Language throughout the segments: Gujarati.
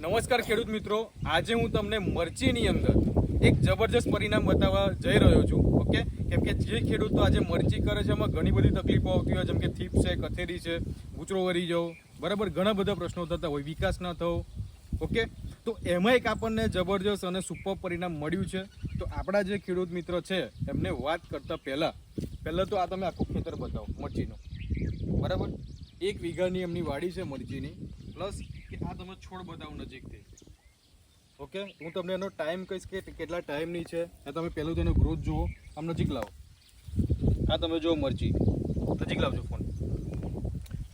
નમસ્કાર ખેડૂત મિત્રો. આજે હું તમને મરચીની અંદર એક જબરજસ્ત પરિણામ બતાવવા જઈ રહ્યો છું. ઓકે? કેમ કે જે ખેડૂતો આજે મરચી કરે છે, એમાં ઘણી બધી તકલીફો આવતી હોય, જેમ કે થીપ છે, કથેરી છે, ગુચરો વરી જવો, બરાબર ઘણા બધા પ્રશ્નો થતા હોય, વિકાસ ન થવો. ઓકે? તો એમાં એક આપણને જબરજસ્ત અને સુપર પરિણામ મળ્યું છે. તો આપણા જે ખેડૂત મિત્ર છે, એમને વાત કરતા પહેલાં પહેલાં તો આ તમે આખું ખેતર બતાવો, મરચીનું. બરાબર? એક વીઘાની એમની વાડી છે મરચીની, પ્લસ આ તમે છોડ બતાવો નજીકથી. ઓકે, હું તમને એનો ટાઈમ કહીશ કે કેટલા ટાઈમની છે એ તમે પહેલું તેનો ગ્રોથ જુઓ, આમ નજીક લાવો. આ તમે જુઓ મરચી. નજીક લાવજો ફોન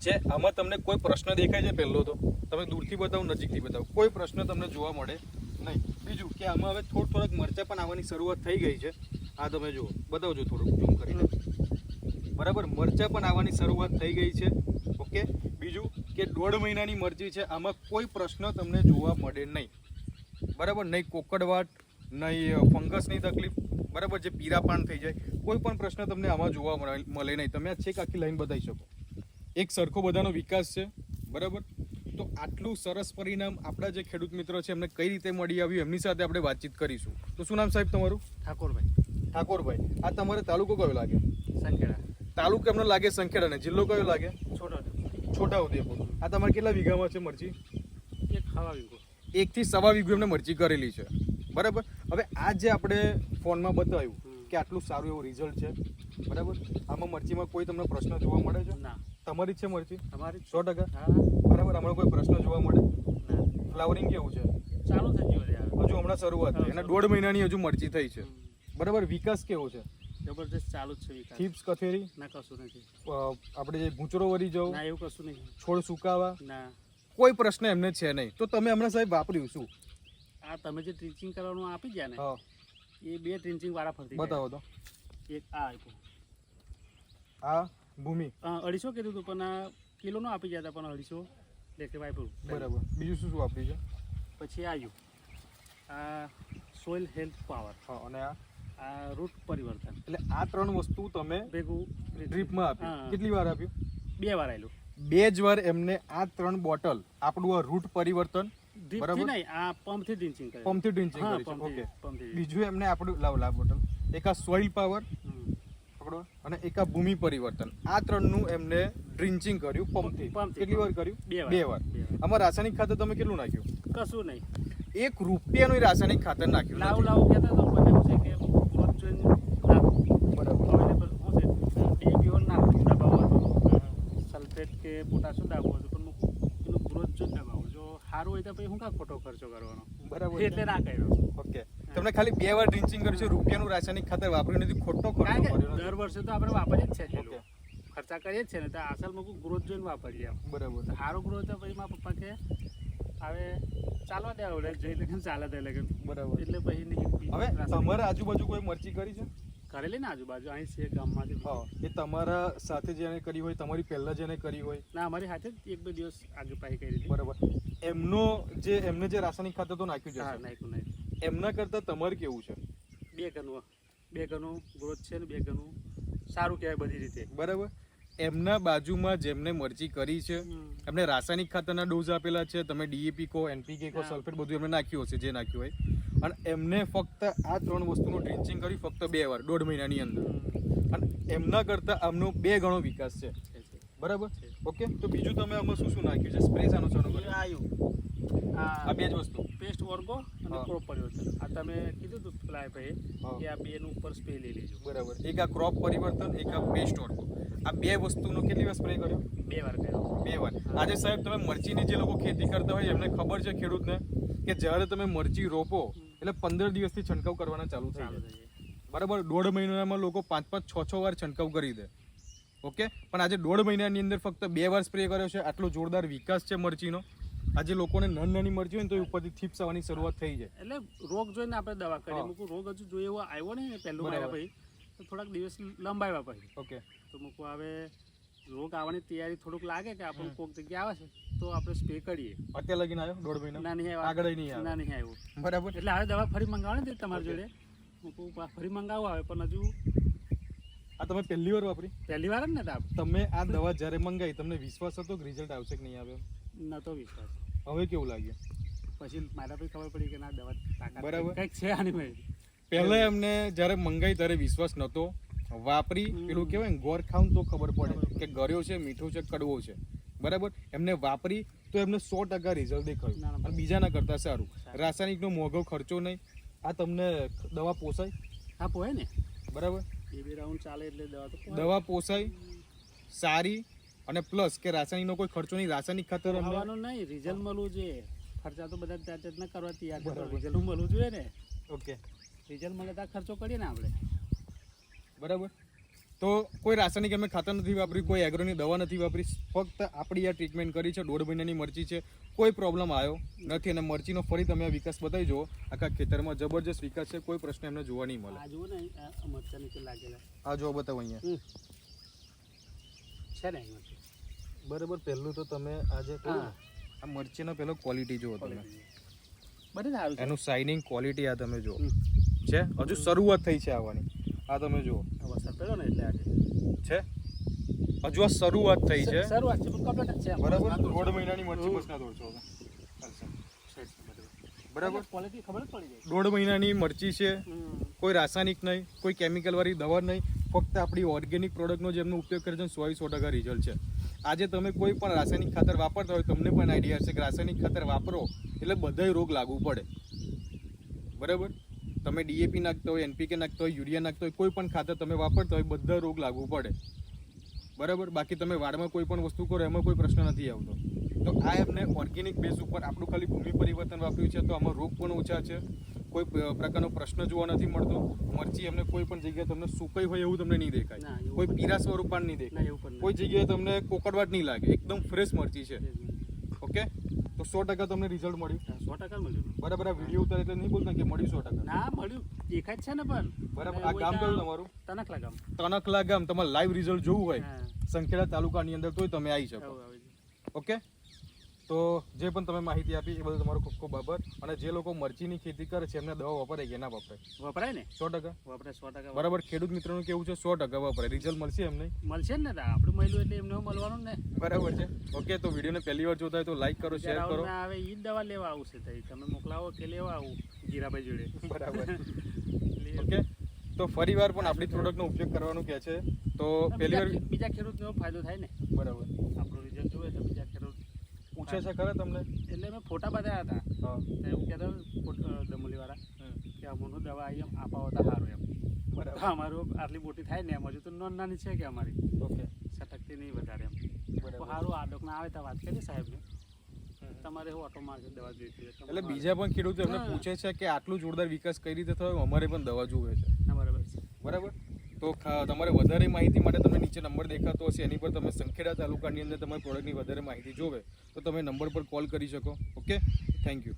છે આમાં તમને કોઈ પ્રશ્ન દેખાય છે પહેલો તો, તમે દૂરથી બતાવો, નજીકથી બતાવો. કોઈ પ્રશ્ન તમને જોવા મળે નહીં. બીજું કે આમાં હવે થોડ થોડાક મરચાં પણ આવવાની શરૂઆત થઈ ગઈ છે. આ તમે જુઓ, બતાવજો થોડુંક ઝૂમ કરીને. બરાબર? મરચાં પણ આવવાની શરૂઆત થઈ ગઈ છે. ઓકે? બીજું કે દોઢ મહિનાની મરજી છે આમાં કોઈ પ્રશ્ન તમને જોવા મળે નહીં. બરાબર? નહીં કોકડવાટ નહીં ફંગસની તકલીફ બરાબર? જે પીરા પાન થઈ જાય કોઈ પણ પ્રશ્ન તમને આમાં જોવા મળે મળે નહીં. તમે આ છેક આખી લાઈન બતાવી શકો. એક સરખો બધાનો વિકાસ છે બરાબર? તો આટલું સરસ પરિણામ આપણા જે ખેડૂત મિત્રો છે એમને કઈ રીતે મળી આવ્યું એમની સાથે આપણે વાતચીત કરીશું. તો શું નામ સાહેબ તમારું? ઠાકોરભાઈ. ઠાકોરભાઈ. આ તમારે તાલુકો કયો લાગે? સંખેડા. તાલુકો એમનો લાગે સંખેડા ને જિલ્લો કયો લાગે? છોટો છોટા ઉદેપુર આ તમારે કેટલા વીઘામાં છે મરચી? એક ખાવા વીઘો. એકથી સવા વીઘો એમને મરચી કરેલી છે. બરાબર? હવે આ જે આપણે ફોનમાં બતાવ્યું કે આટલું સારું એવું રિઝલ્ટ છે બરાબર? આમાં મરચીમાં કોઈ તમને પ્રશ્ન જોવા મળે છે? ના. તમારી જ છે મરચી? તમારી સો ટકા? હા. બરાબર? હમણાં કોઈ પ્રશ્ન જોવા મળે? ફ્લાવરિંગ કેવું છે? ચાલુ થઈ ગયું હજુ હમણાં શરૂઆત એના દોઢ મહિનાની હજુ મરચી થઈ છે. બરાબર? વિકાસ કેવો છે? જબરદસ્ત ચાલુ જ છે વિકાસ. થીપ્સ કથેરી? ના કશું નથી. આપણે જે ભૂચરો વરી જવું ના એવું કશું નહીં. છોડ સુકાવા? ના. કોઈ પ્રશ્ન એમને છે નહીં. તો તમે હમણાં સાહેબ વાપર્યું શું? આ તમે જે ટ્રીચિંગ કરવાનું આપી ગયા ને એ બે ટ્રીચિંગ વાળા ફરતી બતાવો તો. એક આ આપ્યું. આ ભૂમિ. અઢીસો કીધું હતું પણ આ કિલોનું આપી ગયા હતા પણ અઢીસો લેખે આપ્યું બરાબર. બીજું શું શું વાપર્યું છે? પછી આવ્યું આ સોઇલ હેલ્થ પાવર હા અને આ? આ રૂટ પરિવર્તન. એટલે આ ત્રણ વસ્તુ તમે ભેગું ડ્રીપમાં આપી કેટલી વાર આપ્યું? બે વાર આવેલું બે જ વાર એમને આ ત્રણ બોટલ આપણું આ રૂટ પરિવર્તન બરાબર. નહીં આ પંપથી ડ્રિંચિંગ કરે. પંપથી ડ્રિંચિંગ હા કરી છે. પંપથી ઓકે બીજું એમને આપણું લાવ લાવ બોટલ. એક આ સોઇલ પાવર પકડો. અને એક આ ભૂમિ પરિવર્તન. આ ત્રણનું એમને ડ્રિન્ચિંગ કર્યું પંપથી. કેટલી વાર કર્યું? બે વાર. બે વાર. આમાં રાસાયણિક ખાતર તમે કેટલું નાખ્યું? કશું નહીં. એક રૂપિયાનું રાસાયણિક ખાતર નાખ્યું. લાવ. લાવ કહેતા તો પણ એવું છે કે ગ્રોથ જોઈને નાખું બરાબર અવેલેબલ શું છે બે બીઓ નાખું દબાવવું હતું સલ્ફેટ કે પોટાશિયમ દાબવું હતું પણ હું એનું ગ્રોથ જોઈને દબાવું જો સારું હોય તો પછી હું કાં ખોટો ખર્ચો કરવાનો? બરાબર એટલે ના કર્યો. ઓકે. તમને ખાલી બે વાર ડ્રિંચિંગ કર્યું છે રૂપિયાનું રાસાયણિક ખાતર વાપર્યું નથી ખોટો ખર્ચો કર્યો દર વર્ષે તો આપણે વાપરીએ જ છે ઓકે. ખર્ચા કરીએ જ છે ને તો અસલમાં ગ્રોથ જોઈને વાપરીએ બરાબર. સારો ગ્રોથ તો પછી મારા પપ્પા કે હવે ચાલવા દે આવડે જઈ લે ચાલે તે લગન. બરાબર. એટલે પછી નહીં હવે તમારા આજુબાજુ કોઈ મરચી કરી છે? કરેલી ને આજુબાજુ અહીં છે ગામમાંથી. હા એ તમારા સાથે જેને કરી હોય તમારી પહેલા જેને કરી હોય? ના અમારી સાથે જ એક બે દિવસ આગળ પાછી કરી બરાબર. એમનો જે એમને જે રાસાયણિક ખાતર તો નાખ્યું છે નાખ્યું નાખ્યું. એમના કરતા તમારે કેવું છે? બે ગણું બે ગણું ગ્રોથ છે ને બે ગણું સારું કહેવાય બધી રીતે. બરાબર? એમના બાજુમાં જેમને મરચી કરી છે એમને રાસાયણિક ખાતરના ડોઝ આપેલા છે તમે ડીએપી કહો એનપીકે કહો સલ્ફેટ બધું એમને નાખ્યું હશે જે નાખ્યું હોય. અને એમને ફક્ત આ ત્રણ વસ્તુનું ડ્રિન્ચિંગ કર્યું ફક્ત બે વાર દોઢ મહિનાની અંદર. અને એમના કરતાં આમનો બે ગણો વિકાસ છે. બરાબર. ઓકે તો બીજું તમે આમાં શું શું નાખ્યું છે? સ્પ્રે સાનો સાનો? આવ્યું આ બે જ વસ્તુ. પેસ્ટ ઓર્ગો અને ક્રોપ પરિવર્તન આ તમે કીધું હતું પેલા ભાઈ કે આ બેનું ઉપર સ્પ્રે લઈ લેજો. બરાબર. એક આ ક્રોપ પરિવર્તન એક આ પેસ્ટ ઓર્ગો. આ બે વસ્તુનો કેટલી વાર સ્પ્રે કર્યો? બે વાર કર્યો. બે વાર. આજે સાહેબ તમે મરચીની જે લોકો ખેતી કરતા હોય એમને ખબર છે ખેડૂતને કે જ્યારે તમે મરચી રોપો એટલે પંદર દિવસથી છંટકાવ કરવાના ચાલુ થાય. બરાબર? દોઢ મહિનામાં લોકો પાંચ પાંચ છ છ વાર છંટકાવ કરી દે. ઓકે? પણ આજે દોઢ મહિનાની અંદર ફક્ત બે વાર સ્પ્રે કર્યો છે. આટલો જોરદાર વિકાસ છે મરચીનો. આજે લોકોને નાની નાની મરચી હોય ને તો એ ઉપરથી થીપ્સ આવવાની શરૂઆત થઈ જાય. એટલે રોગ જોઈને આપણે દવા કરીએ. મૂકું રોગ હજુ જોઈએ એવો આવ્યો ને પહેલું મારા ભાઈ તો થોડાક દિવસ લંબાવ્યા પછી. ઓકે. તો મૂકું હવે રોગ આવવાની તૈયારી થોડુંક લાગે કે આપણું કોઈક જગ્યા આવે છે તો આપણે સ્પ્રે કરીએ. અત્યારે લગીને આવ્યો? દોઢ મહિના? ના નહીં આવ્યો. આગળ નહીં આવ્યો. ના નહીં આવ્યું. બરાબર. એટલે હવે દવા ફરી મંગાવો ને તમારી જોડે? મૂકું ફરી મંગાવવા આવે પણ હજુ આ તમે પહેલી વાર વાપરી? પહેલી વાર ને તાપ? તમે આ દવા જ્યારે મંગાવી તમને વિશ્વાસ હતો કે રિઝલ્ટ આવશે કે નહીં આવે નતો વિશ્વાસ. હવે કેવું લાગ્યું? પછી મારા પછી ખબર પડી કે ના દવા તાકાત બરાબર. કંઈક છે આની ભાઈ પહેલા એમને જ્યારે મંગાવી ત્યારે વિશ્વાસ નહોતો. વાપરી પેલું કહેવાય ને ગોર ખાવ તો ખબર પડે કે ગળ્યો છે મીઠો છે કડવો છે. બરાબર? એમને વાપરી તો એમને સો ટકા રિઝલ્ટ દેખાયું. અને બીજાના કરતાં સારું. રાસાયણિકનો મોંઘો ખર્ચો નહીં. આ તમને દવા પોસાય? હા પોસાય ને. બરાબર? બી રાઉન્ડ ચાલે એટલે દવા તો દવા પોસાય સારી અને પ્લસ કે રાસાયણિકનો કોઈ ખર્ચો નહીં રાસાયણિક ખાતર ખાવાનું નહીં રિઝલ્ટ મળવું જોઈએ. ખર્ચા તો બધા ત્યાં જાતના કરવા તૈયાર છે રિઝલ્ટ મળવું જોઈએ ને? ઓકે રિઝલ્ટ મળે ત્યાં ખર્ચો કરીએ ને આપણે. બરાબર? તો કોઈ રાસાયણિક અમે ખાતર નથી વાપરી કોઈ એગ્રોની દવા નથી વાપરી ફક્ત આપણી આ ટ્રીટમેન્ટ કરી છે દોઢ મહિનાની મરચી છે. કોઈ પ્રોબ્લેમ આવ્યો નથી અને મરચીનો ફરી તમે આ વિકાસ બતાવી જુઓ આખા ખેતરમાં જબરજસ્ત વિકાસ છે કોઈ પ્રશ્ન એમને જોવા નહીં મળે. આ જુઓ ને આ આ નીચે લાગેલા. આ જો બતાવો અહીંયા. છે ને બરાબર પહેલું તો તમે આ જે કહ્યું ને, આ મરચીનો પહેલો ક્વોલિટી જુઓ તમે. બરાબર એનું શાઇનિંગ ક્વોલિટી આ તમે જુઓ. છે? હજુ શરૂઆત થઈ છે આવવાની. આ તમે જુઓ. વરસાદ પડ્યો ને એટલે આજે. છે? હજુ આ શરૂઆત થઈ છે. શરૂઆત છે કમ્પ્લીટ છે બરાબર? દોઢ મહિનાની મરચી બસના દોડ છો બરાબર. ક્વોલિટી ખબર પડી જાય. દોઢ મહિનાની મરચી છે. કોઈ રાસાયણિક નહીં કોઈ કેમિકલ વાળી દવા નહીં. ફક્ત આપણી ઓર્ગેનિક પ્રોડક્ટનો જે એમનો ઉપયોગ કરે છે સો સો ટકા રિઝલ્ટ છે. આજે તમે કોઈ પણ રાસાયણિક ખાતર વાપરતા હોય તમને પણ આઈડિયા છે કે રાસાયણિક ખાતર વાપરો એટલે બધાય રોગ લાગુ પડે. બરાબર? તમે ડીએપી નાખતા હોય એનપીકે નાખતા હોય યુરિયા નાખતા હોય કોઈ પણ ખાતર તમે વાપરતા હોય બધા રોગ લાગુ પડે. બરાબર? બાકી તમે વાડમાં કોઈ પણ વસ્તુ કરો એમાં કોઈ પ્રશ્ન નથી આવતો. તો આ એમને ઓર્ગેનિક બેઝ ઉપર આપણું ખાલી ભૂમિ પરિવર્તન વાપર્યું છે તો આમાં રોગ પણ ઓછા છે. કોઈ પ્રકારનો પ્રશ્ન જોવા નથી મળતો. મરચી એમને કોઈ પણ જગ્યાએ તમને સુકાઈ હોય એવું તમને નહીં દેખાય. કોઈ પીરા સ્વરૂપ પણ નહીં દેખાય. કોઈ જગ્યાએ તમને કોકડવાટ નહીં લાગે. એકદમ ફ્રેશ મરચી છે. ઓકે સો ટકા તમને રિઝલ્ટ મળ્યું. સો ટકા મળ્યું. બરાબર આ વીડિયો ઉતારે એટલે નહીં બોલતા કે મળ્યું સો ટકા. ના મળ્યું. દેખાય છે ને પણ. બરાબર આ ગામ કયું તમારું? તનકલા ગામ. તનકલા ગામ તમારે લાઈવ રિઝલ્ટ જોવું હોય. સંખેડા તાલુકાની અંદર તોય તમે આવી શકો. ઓકે તો જે પણ તમે માહિતી આપી એ બધું તમારો ખૂબ ખૂબ આભાર અને જે લોકો મરચીની ખેતી કરે છે એમને દવા વપરાય કે ના વપરાય? વપરાય ને? સો ટકા. વપરાય સો ટકા બરાબર ખેડૂત મિત્રોનું કેવું છે? સો ટકા વપરાય. રિઝલ્ટ મળશે એમને મળશે ને. આપણું મળ્યું એટલે એમને મળવાનું ને. બરાબર છે. ઓકે તો વિડીયોને પહેલી વાર જોતા હોય તો લાઈક કરો શેર કરો. હવે ઈ જ દવા લેવા આવશે તમે મોકલાવો કે લેવા આવું જીરાભાઈ જોડે. બરાબર. ઓકે તો ફરી વાર પણ આપણી પ્રોડક્ટનો ઉપયોગ કરવાનું કહે છે. તો પહેલી વાર બીજા ખેડૂતનો ફાયદો થાય ને. બરાબર. આપણું રિઝલ્ટ પૂછે છે ખરે તમને? એટલે મેં ફોટા બતાવ્યા હતા. એવું કહેતા દમોલીવાળા હમ. કે અમોનું દવા એમ આપાવો તો સારું એમ. બરાબર. અમારું આટલી મોટી થાય ને એમ હજુ તો નાની નાની છે કે અમારી. ઓકે. સટકતી નહીં વધારે એમ. બરાબર. સારું આ ડોકના આવે તો વાત કરી સાહેબને. તમારે હું ઓટો માર્કેટ દવા જોઈતી છે એટલે બીજા પણ ખેડૂતો એમને પૂછે છે કે આટલું જોરદાર વિકાસ કઈ રીતે થયો? અમારે પણ દવા જોવે છે. ના બરાબર બરાબર? તો તમારે વધારે માહિતી માટે તમને નીચે નંબર દેખાતો હશે, એની પર તમે સંખેડા તાલુકાની અંદર તમારી પ્રોડક્ટની વધારે માહિતી જોવે, તો તમે નંબર પર કોલ કરી શકો ઓકે થેન્ક યુ